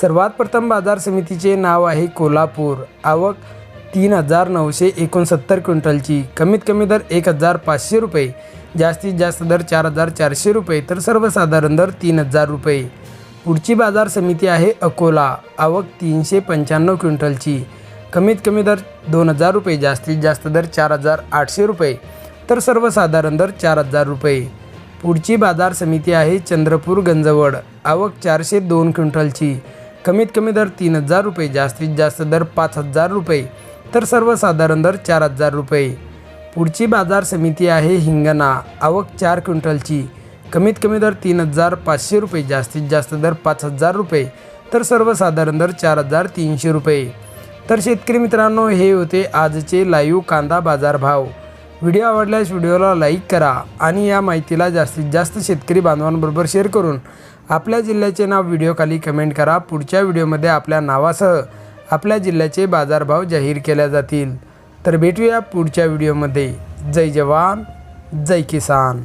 सर्वात प्रथम बाजार समितीचे नाव आहे कोल्हापूर. आवक तीन हजार नऊशे एकोणसत्तर क्विंटलची. कमीत कमी दर एक हजार पाचशे रुपये. जास्तीत जास्त दर चार हजार चारशे रुपये. तर सर्वसाधारण दर तीन हजार रुपये. पुढची बाजार समिती आहे अकोला. आवक तीनशे पंच्याण्णव क्विंटलची. कमीत कमी दर दोन हजार रुपये. जास्तीत जास्त दर चार हजार आठशे रुपये. तर सर्वसाधारण दर चार हजार रुपये. पुढची बाजार समिती आहे चंद्रपूर गंजवड. आवक चारशे दोन क्विंटलची. कमीत कमी दर तीन हजार रुपये जास्तीत जास्त दर पाच हजार रुपये तर सर्वसाधारण दर चार हजार रुपये. पुढची बाजार समिती आहे हिंगणा. आवक चार क्विंटलची. कमीत कमी दर तीन हजार पाचशे रुपये जास्तीत जास्त दर पाच हजार रुपये तर सर्वसाधारण दर चार हजार तीनशे रुपये. तर शेतकरी मित्रांनो हे होते आजचे लाईव्ह कांदा बाजार भाव व्हिडिओ आवडल्यास व्हिडिओला लाईक करा आणि या माहितीला जास्तीत जास्त शेतकरी बांधवांबरोबर शेअर करून आपल्या जिल्ह्याचे नाव व्हिडिओखाली कमेंट करा. पुढच्या व्हिडिओमध्ये आपल्या नावासह आपल्या जिल्ह्याचे बाजारभाव जाहीर केल्या जातील. तर भेटूया पुढच्या व्हिडिओमध्ये जय जवान जय किसान.